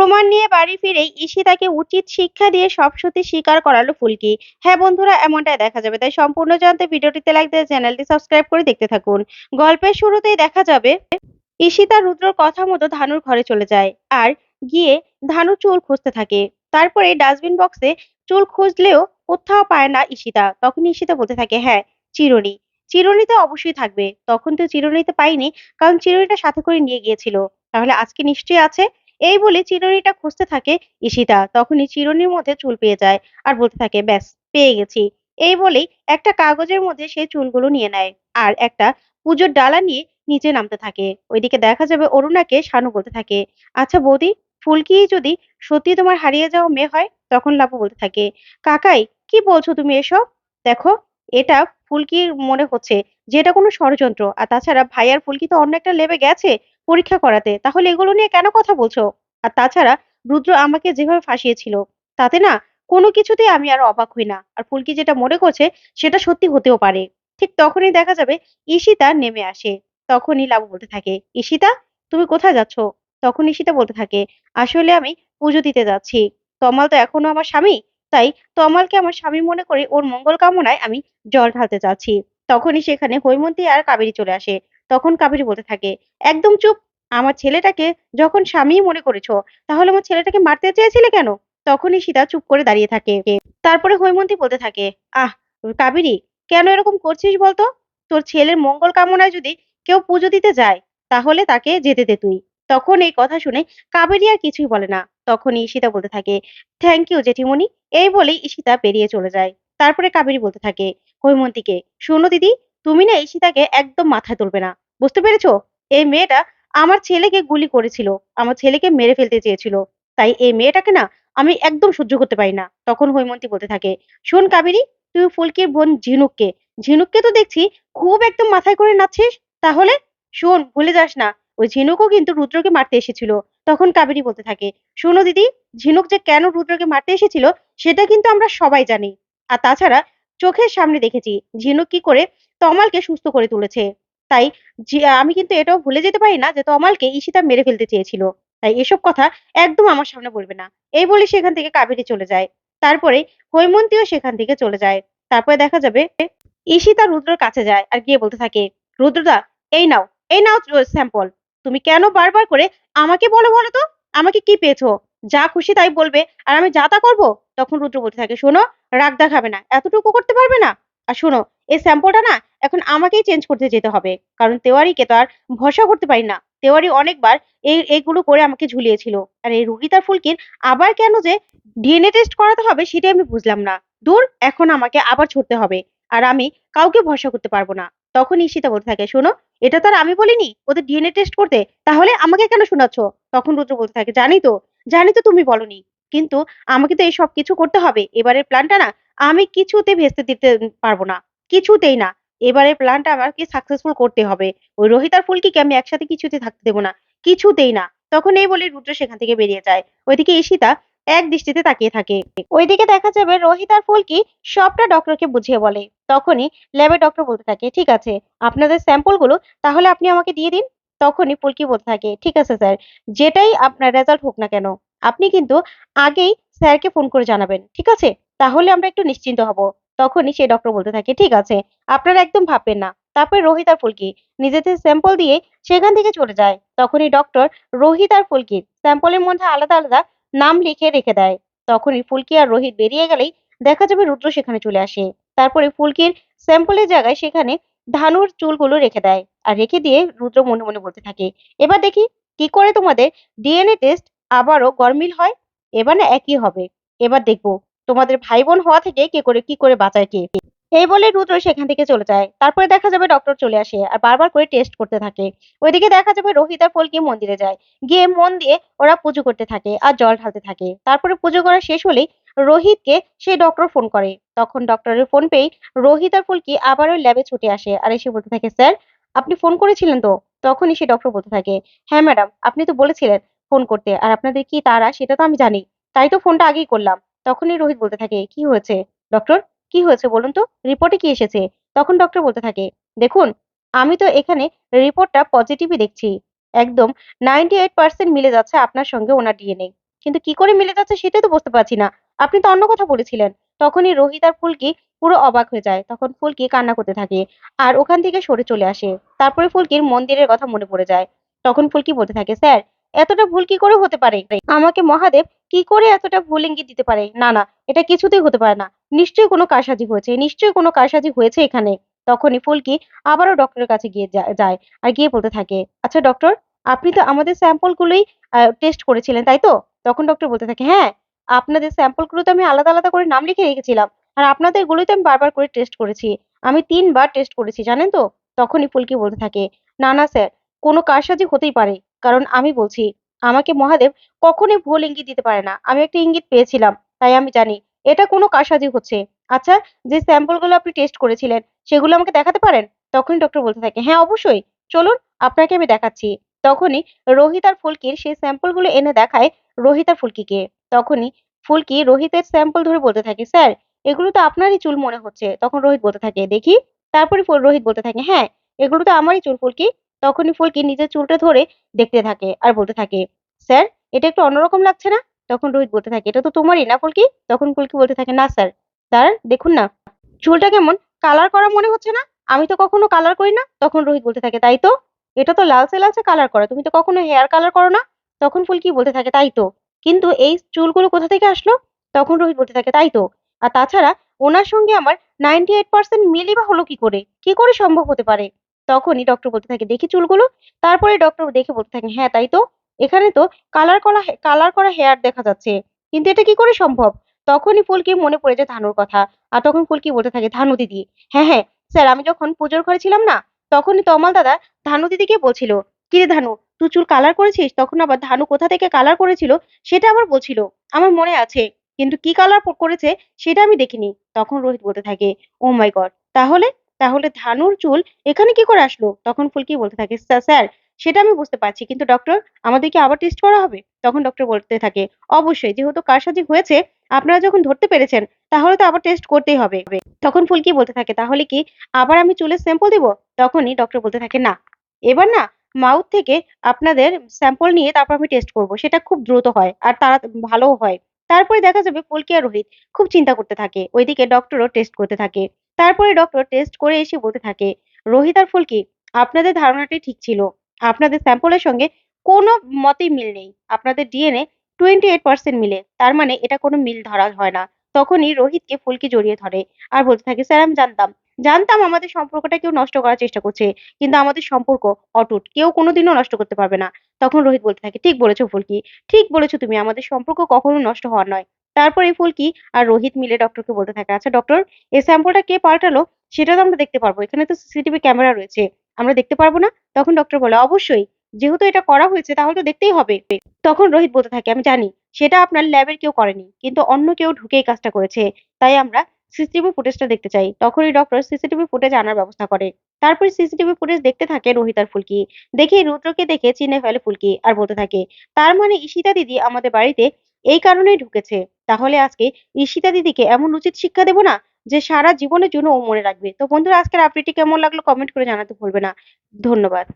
প্রমাণ নিয়ে বাড়ি ফিরেই ঈশিতাকে উচিত শিক্ষা দিয়ে সব সত্যি স্বীকার করালো ফুলকি। হ্যাঁ বন্ধুরা, এমনটাই দেখা যাবে। তাই সম্পূর্ণ জানতে ভিডিওটিতে লাইক দিয়ে চ্যানেলটি সাবস্ক্রাইব করে দেখতে থাকুন। গল্পের শুরুতেই দেখা যাবে ঈশিতা রুদ্রর কথা মতো ধানুর ঘরে চলে যায় আর গিয়ে ধানু চুল খুঁজতে থাকে। তারপরে ডাস্টবিন বক্সে চুল খুঁজলেও কোথাও পায় না ঈশিতা। তখন ঈশিতা বলতে থাকে হ্যাঁ চিরুনি। চিরুনি তো অবশ্যই থাকবে। তখন তো চিরুনিতে পাইনি কারণ চিরুনিটা সাথে করে নিয়ে গিয়েছিল। তাহলে আজকে নিশ্চয়ই আছে? এই বলে চিরুনিটা খুঁজতে থাকে ঈশিতা। তখনই চিরুনির মধ্যে চুল পেয়ে যায় আর বলতে থাকে, ব্যাস, পেয়ে গেছি। এই বলেই একটা কাগজের মধ্যে সেই চুলগুলো নিয়ে নেয় আর একটা পুজোর ডালা নিয়ে নিচে নামতে থাকে। ওইদিকে দেখা যাবে অরুণাকে শানু বলতে থাকে আচ্ছা বৌদি ফুলকি যদি সত্যি তোমার হারিয়ে যাওয়া মেয়ে হয়? তখন লাপু বলতে থাকে, কাকাই, কি বলছো তুমি এসব? দেখো, এটা ফুলকির মনে হচ্ছে যে এটা কোনো ষড়যন্ত্র। আর তাছাড়া ভাইয়ার ফুলকি তো অন্য একটা লেবে গেছে। পরীক্ষা করাতে। তাহলে এগুলো নিয়ে কেন কথা বলছো? আর তাছাড়া রুদ্র আমাকে যেভাবে ফাঁসিয়েছিল, তাতে না কোনো কিছুতেই আমি আর অবাক হই না। আর ফুলকি যেটা মনে করছে, সেটা সত্যি হতেও পারে। ঠিক তখনই দেখা যাবে ঈশিতা নেমে আসে। তখনই লাবু বলতে থাকে, ঈশিতা, তুমি কোথায় যাচ্ছ? তখন ঈশিতা বলতে থাকে, আসলে আমি পুজো দিতে যাচ্ছি। তমাল তো এখনও আমার স্বামী। তাই তমালকে আমার স্বামী মনে করে ওর মঙ্গল কামনায় আমি জল ঢালতে যাচ্ছি। তখনই সেখানে হৈমন্তী আর কাবেরী চলে আসে। তখন কাবেরী বলতে থাকে, একদম চুপ, আমার ছেলেটাকে যখন স্বামী মনে করেছ, তাহলে আমার ছেলেটাকে মারতে চেয়েছিলে কেন? তখনই সীতা চুপ করে দাঁড়িয়ে থাকে। তারপরে হৈমন্তী বলতে থাকে, আহ, কাবেরী, কেন এরকম করছিস বলতো? তোর ছেলের মঙ্গল কামনায় যদি কেউ পুজো দিতে যায়, তাহলে তাকে যেতে দে তুই। তখন এই কথা শুনে কাবেরী আর কিছুই বলে না। তখনই ঈশিতা বলতে থাকে থ্যাংক ইউ জেঠিমণি। এই বলেই ঈশিতা বেরিয়ে চলে যায়। তারপরে কাবেরী বলতে থাকে, হৈমন্তীকে, শোনো দিদি তুমি না ঈশিতাকে একদম মাথায় তুলবে না। বুঝতে পেরেছ? এই মেয়েটা আমার ছেলেকে গুলি করেছিল, আমার ছেলেকে মেরে ফেলতে চেয়েছিল। তাই এই মেয়েটাকে না আমি একদম সহ্য করতে পারি না, তখন হৈমন্তী বলতে থাকে, শোন কাবেরী, তুই ফুলকির বোন ঝিনুককে ঝিনুককে তো দেখছি খুব একদম মাথায় করে নাচছিস, তাহলে শোন ভুলে যাস না, ওই ঝিনুকও কিন্তু রুদ্রকে মারতে এসেছিল। তখন কাবেরী বলতে থাকে, শোনো দিদি, ঝিনুক যে কেন রুদ্রকে মারতে এসেছিল, সেটা কিন্তু আমরা সবাই জানি। আর তাছাড়া চোখের সামনে দেখেছি, ঝিনুক কি করে তমালকে সুস্থ করে তুলেছে। তাই আমি কিন্তু এটাও ভুলে যেতে পারি না যে তমালকে ঈশিতা মেরে ফেলতে চেয়েছিল। তাই এসব কথা একদম আমার সামনে বলবে না। এই বলে সেখান থেকে কাবেরী চলে যায়। তারপরে হৈমন্তীও সেখান থেকে চলে যায়। তারপরে দেখা যাবে ঈশিতা রুদ্রর কাছে যায় আর গিয়ে বলতে থাকে, রুদ্রদা, এই নাও এই নাও স্যাম্পল। তুমি কেন বারবার করে আমাকে বলো বলো তো? আমাকে কি পেয়েছ? যা খুশি তাই বলবে। আর আমি যা তা করব? তখন রুদ্র বলতে থাকে, শোনো, রাগ দেখাবে না, এতটুকু করতে পারবে না? আর শোনো, এই স্যাম্পলটা না এখন আমাকেই চেঞ্জ করতে যেতে হবে, কারণ তেওয়ারিকে তো আর ভরসা করতে পারি না। তেওয়ারি অনেকবার এই, এইগুলো করে আমাকে ঝুলিয়েছিল। আর এই রুগী তার ফুলকির আবার কেন যে ডিএনএ টেস্ট করাতে হবে সেটাই আমি বুঝলাম না। দূর, এখন আমাকে আবার ছুটতে হবে, আর আমি কাউকে ভরসা করতে পারব না। তখন ঈশিতা বলতে থাকে, শোনো, এটা তো আর আমি বলিনি, ওদের ডিএনএ টেস্ট করতে, তাহলে আমাকে কেন শোনাচ্ছ? তখন রুদ্র বলতে থাকে, জানি তো জানি তো তুমি বলনি। কিন্তু আমাকে তো এই সব কিছু করতে হবে। এবারের প্ল্যানটা না, আমি কিছুতে ভেস্তে দিতে পারব না। কিছুতেই না। এবারের প্ল্যানটা আমাকে সাকসেসফুল করতে হবে। ওই রোহিত আর ফুলকিকে আমি একসাথে কিছুতে থাকতে দেবো না। কিছুতেই না। তখন এই বলে রুদ্র সেখান থেকে বেরিয়ে যায়। ওইদিকে ঈশিতা এক দৃষ্টিতে তাকিয়ে থাকে। ওইদিকে দেখা যাবে রোহিত আর ফুলকি সবটা ডক্টরকে বুঝিয়ে বলে। তখনই ল্যাবে ডক্টর বলতে থাকে, ঠিক আছে, আপনাদের স্যাম্পলগুলো তাহলে আপনি আমাকে দিয়ে দিন। তখনই ফুলকি বলতে থাকে, ঠিক আছে স্যার, যেটাই আপনার রেজাল্ট হোক না কেন আপনি কিন্তু আগেই স্যারকে ফোন করে জানাবেন, ঠিক আছে? তাহলে আমরা একটু নিশ্চিন্ত হব। তখনই সেই ডক্টর বলতে থাকে, ঠিক আছে, আপনারা একদম ভাববেন না। তারপরে রোহিত আর ফুলকি নিজেদের স্যাম্পল দিয়ে সেখান থেকে চলে যায়। তখনই ডক্টর রোহিত আর ফুলকির স্যাম্পলের মধ্যে আলাদা আলাদা নাম লিখে রেখে দেয়। তখনই ফুলকি আর রোহিত বেরিয়ে গেলেই দেখা যাবে রুদ্র সেখানে চলে আসে। তারপরে ফুলকির স্যাম্পলের জায়গায় সেখানে ধানুর চুলগুলো রেখে দেয়। আর রেখে দিয়ে রুদ্র মনে মনে বলতে থাকে, এবার দেখি কি করে তোমাদের ডিএনএ টেস্ট আবারও গরমিল হয়, এবার না একই হবে। এবার দেখব তোমাদের ভাই বোন হওয়া থেকে কে করে, কি করে বাঁচায় কে এই বলে রুদ্র সেখান থেকে চলে যায়। তারপরে দেখা যাবে ডক্টর চলে আসে আর বারবার করে টেস্ট করতে থাকে। ওইদিকে দেখা যাবে রোহিত আর ফলকি মন্দিরে যায়। গিয়ে মন দিয়ে ওরা পুজো করতে থাকে আর জল ঢালতে থাকে। তারপরে পুজো করা শেষ হলেই রোহিতকে সেই ডক্টর ফোন করে। তখন ডক্টরের ফোন পেয়ে রোহিত আর ফুলকি আবার ওই ল্যাবে ছুটে আসে আর এসে বলতে থাকে, স্যার, আপনি ফোন করেছিলেন তো? তখনই সে ডক্টর বলতে থাকে হ্যাঁ ম্যাডাম আপনি তো বলেছিলেন। ফোন করতে। আর আপনাদের কি তারা? সেটা তো আমি জানি। তাই তো ফোনটা আগেই করলাম। তখনই রোহিত বলতে থাকে, কি হয়েছে? ডক্টর, কি হয়েছে বলুন তো? রিপোর্টে কি এসেছে? তখন ডক্টর বলতে থাকে, দেখুন, আমি তো এখানে রিপোর্টটা পজিটিভই দেখছি। একদম নাইনটি এইট পার্সেন্ট মিলে যাচ্ছে আপনার সঙ্গে ওনার ডিএনএ কিন্তু কি করে মিলে যাচ্ছে সেটাই তো বুঝতে পারছি না। আপনি তো অন্য কথা বলেছিলেন। তখনই রোহিত আর ফুলকি পুরো অবাক হয়ে যায়। তখন ফুলকি কান্না করতে থাকে আর ওখান থেকে সরে চলে আসে। তারপরে ফুলকির মন্দিরের কথা মনে পড়ে যায়। তখন ফুলকি বলতে থাকে, স্যার এতটা ভুল কি করে হতে পারে? আমাকে মহাদেব কি করে এতটা ভুল ইঙ্গিত দিতে পারে? না না, এটা কিছুতেই হতে পারে না। নিশ্চয়ই কোনো কারসাজি হয়েছে, নিশ্চয়ই কোনো কারসাজি হয়েছে এখানে। তখনই ফুলকি আবারও ডক্টরের কাছে গিয়ে যায় আর গিয়ে বলতে থাকে আচ্ছা ডক্টর আপনি তো আমাদের স্যাম্পলগুলোই টেস্ট করেছিলেন, তাই তো? তখন ডক্টর বলতে থাকে হ্যাঁ আপনাদের স্যাম্পলগুলো তো আমি আলাদা আলাদা করে নাম লিখে রেখেছিলাম আর আপনাদের গুলোই তো আমি বারবার করে টেস্ট করেছি। আমি তিনবার টেস্ট করেছি, জানেন তো? তখনই ফুলকি বলতে থাকে, না না স্যার কোনো কারসাজি হতেই পারে। কারণ আমি বলছি, আমাকে মহাদেব কখনোই ভুল ইঙ্গিত দিতে পারে না। আমি একটা ইঙ্গিত পেয়েছিলাম, তাই আমি জানি। এটা কোনো কারসাজি হচ্ছে। আচ্ছা যে স্যাম্পলগুলো আপনি টেস্ট করেছিলেন, সেগুলো আমাকে দেখাতে পারেন? তখনই ডক্টর বলতে থাকে হ্যাঁ অবশ্যই। চলুন, আপনাকে আমি দেখাচ্ছি। তখনই রোহিত আর ফুলকির সেই স্যাম্পলগুলো এনে দেখায় রোহিত আর ফুলকিকে। তখনই ফুলকি রোহিতের স্যাম্পল ধরে বলতে থাকে, স্যার, এগুলো তো আপনারই চুল মনে হচ্ছে। তখন রোহিত বলতে থাকে, দেখি। তারপরে রোহিত বলতে থাকে হ্যাঁ এগুলো তো আমারই চুল ফুলকি। তখনই ফুলকি নিজের চুলটা ধরে দেখতে থাকে আর বলতে থাকে, স্যার, এটা একটু অন্যরকম লাগছে না? তখন রোহিত বলতে থাকে, এটা তো তোমারই না ফুলকি? তখন ফুলকি বলতে থাকে, না স্যার স্যার দেখুন না, চুলটা কেমন? কালার করা মনে হচ্ছে না? আমি তো কখনো কালার করি না? তখন রোহিত বলতে থাকে, তাই তো? এটা তো লালচে লালচে কালার করা, তুমি তো কখনো হেয়ার কালার করো না? তখন ফুলকি বলতে থাকে, তাই তো, কিন্তু এই চুলগুলো কোথা থেকে আসলো? তখন রোহিত বলতে থাকে, তাই তো, আর তাছাড়া ওনার সঙ্গে আমার নাইনটি এইট পার্সেন্ট মিলই বা হলো কি করে? কি করে সম্ভব হতে পারে? তখনই ডক্টর বলতে থাকে, দেখি চুলগুলো। তারপরে ডক্টর দেখে বলতে থাকে হ্যাঁ তাই তো। এখানে তো কালার করা কালার করা হেয়ার দেখা যাচ্ছে। কিন্তু এটা কি করে সম্ভব? তখনই ফুলকি মনে পড়ে যায় ধানুর কথা। আর তখন ফুলকি বলতে থাকে, ধানু দিদি। হ্যাঁ হ্যাঁ স্যার, আমি যখন পুজোর ঘরে ছিলাম না, তখনই তমাল দাদা ধানু দিদিকে বলছিল কি রে ধানু, তুই চুল কালার করেছিস? তখন আবার ধানু কোথা থেকে কালার করেছিল সেটা আবার বলছিল। আমার মনে আছে, কিন্তু কি কালার করেছে সেটা আমি দেখিনি। তখন রোহিত বলতে থাকে ও মাই গড তাহলে তাহলে ধানুর চুল এখানে কি করে আসলো? তখন ফুলকি বলতে থাকে "স্যার, সেটা আমি বুঝতে পারছি কিন্তু ডক্টর আমাদেরকে আবার টেস্ট করা হবে? তখন ডক্টর বলতে থাকে অবশ্যই যেহেতু কারসাজি হয়েছে আপনারা যখন ধরতে পেরেছেন তাহলে তো আবার টেস্ট করতেই হবে। তখন ফুলকি বলতে থাকে তাহলে কি আবার আমি চুলের স্যাম্পল দিব? তখনই ডক্টর বলতে থাকে না এবার না মাউথ থেকে আপনাদের স্যাম্পল নিয়ে তারপর আমি টেস্ট করব সেটা খুব দ্রুত হয় আর তারা ভালোও হয়। তারপরে দেখা যাবে ফুলকি আর রোহিত খুব চিন্তা করতে থাকে ওইদিকে ডক্টরও টেস্ট করতে থাকে। তারপরে ডক্টর টেস্ট করে এসে বলতে থাকে, রোহিত আর ফুলকি, আপনাদের ধারণাটি ঠিক ছিল। আপনাদের স্যাম্পলের সঙ্গে কোনো মতেই মিল নেই। আপনাদের ডিএনএ টোয়েন্টি এইট পার্সেন্ট মিলে। তার মানে এটা কোনো মিল ধরা হয় না। তখনই রোহিতকে ফুলকি জড়িয়ে ধরে আর বলতে থাকে, স্যার, আমি জানতাম। জানতাম আমাদের সম্পর্কটা কেউ নষ্ট করার চেষ্টা করছে, কিন্তু আমাদের সম্পর্ক অটুট। কেউ কোনোদিনও নষ্ট করতে পারবে না। তখন রোহিত বলতে থাকে, ঠিক বলেছ ফুলকি, ঠিক বলেছ তুমি। আমাদের সম্পর্ক কখনো নষ্ট হওয়ার নয়। তারপরে ফুলকি আর রোহিত মিলে ডক্টরকে বলতে থাকে আচ্ছা ডক্টর এই স্যাম্পলটা কে পাল্টালো? সেটা তো আমরা দেখতে পারব। এখানে তো সিসিটিভি ক্যামেরা রয়েছে। আমরা দেখতে পারব না? তখন ডক্টর বলে, অবশ্যই। যেহেতু এটা করা হয়েছে, তাহলে তো দেখতেই হবে। তখন রোহিত বলতে থাকে, আমি জানি, সেটা আপনার ল্যাবের কেউ করেনি, কিন্তু অন্য কেউ ঢুকে এই কাজটা করেছে। তাই আমরা সিসিটিভি ফুটেজটা দেখতে চাই। তখনই ডক্টর সিসিটিভি ফুটেজ আনার ব্যবস্থা করে। তারপরে সিসিটিভি ফুটেজ দেখতে থাকে রোহিত আর ফুলকি। দেখে রুদ্রকে দেখে চিনে ফেলে ফুলকি আর বলতে থাকে, তার মানে ঈশিতা দিদি আমাদের বাড়িতে এই কারণেই ঢুকেছে। তাহলে আজকে ঈশিতা দিদিকে এমন উচিত শিক্ষা দেবো না যে সারা জীবনের জন্য ও মনে রাখবে। তো বন্ধুরা, আজকের আপডেটটি কেমন লাগল? কমেন্ট করে জানাতে ভুলবে না। ধন্যবাদ।